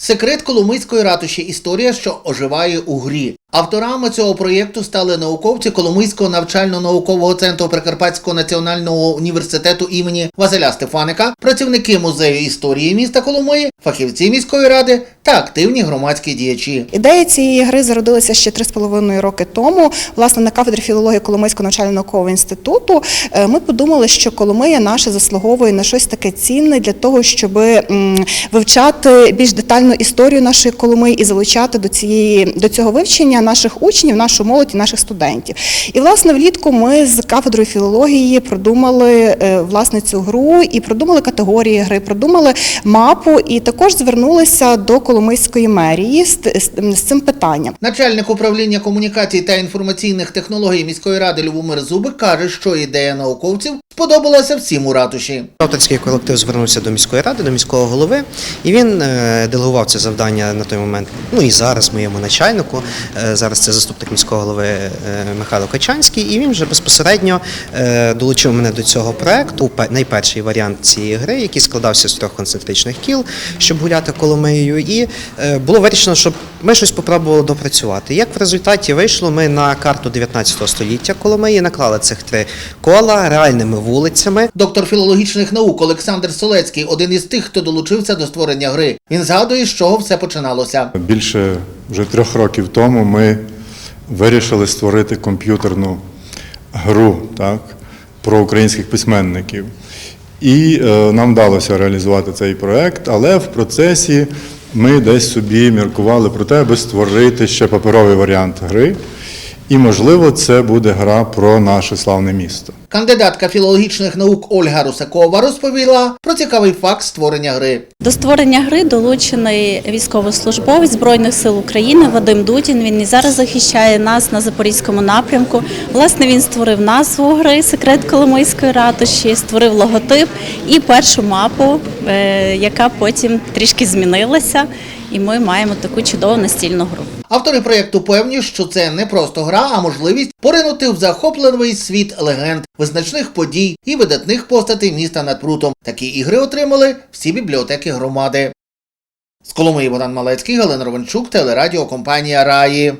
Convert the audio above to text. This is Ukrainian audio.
Секрет Коломийської ратуші історія, що оживає у грі. Авторами цього проєкту стали науковці Коломийського навчально-наукового центру Прикарпатського національного університету імені Василя Стефаника, працівники музею історії міста Коломиї, фахівці міської ради та активні громадські діячі. Ідея цієї гри зародилася ще 3,5 роки тому. Власне, на кафедрі філології Коломийського навчально-наукового інституту е, ми подумали, що Коломия наша заслуговує на щось таке цінне для того, щоб вивчати більш детальну історію нашої Коломиї і залучати до цієї до цього вивчення наших учнів, нашу молодь і наших студентів. І власне влітку ми з кафедрою філології продумали е, власне цю гру і продумали категорії гри, продумали мапу, і також звернулися до Коломийської мерії з, з, з цим питанням. Начальник управління комунікацій та інформаційних технологій міської ради Любомир Зубик каже, що ідея науковців сподобалася всім у ратуші. Авторський колектив звернувся до міської ради, до міського голови, і він е, делегував це завдання на той момент. Ну і зараз моєму начальнику. е, Зараз це заступник міського голови е, Михайло Качанський, і він вже безпосередньо е, долучив мене до цього проекту. Пе- Найперший варіант цієї гри, який складався з трьох концентричних кіл, щоб гуляти Коломиєю. І е, було вирішено, щоб ми щось попробували допрацювати. Як в результаті вийшло, ми на карту 19 століття Коломиї наклали цих три кола реальними вулицями. Доктор філологічних наук Олександр Солецький один із тих, хто долучився до створення гри. Він згадує, з чого все починалося. Більше вже трьох років тому ми вирішили створити комп'ютерну гру так, про українських письменників. І е, нам вдалося реалізувати цей проект, але в процесі ми десь собі міркували про те, аби створити ще паперовий варіант гри. І, можливо, це буде гра про наше славне місто. Кандидатка філологічних наук Ольга Русакова розповіла про цікавий факт створення гри. До створення гри долучений військовослужбовець Збройних сил України Вадим Дудін. Він і зараз захищає нас на запорізькому напрямку. Власне, він створив назву гри Секрет Коломийської ратуші, створив логотип і першу мапу, е, яка потім трішки змінилася. І ми маємо таку чудову настільну гру. Автори проєкту певні, що це не просто гра, а можливість поринути в захопливий світ легенд, визначних подій і видатних постатей міста над прутом. Такі ігри отримали всі бібліотеки громади. З Коломиї Богдан Малецький, Галина Ровенчук, телерадіокомпанія Раї.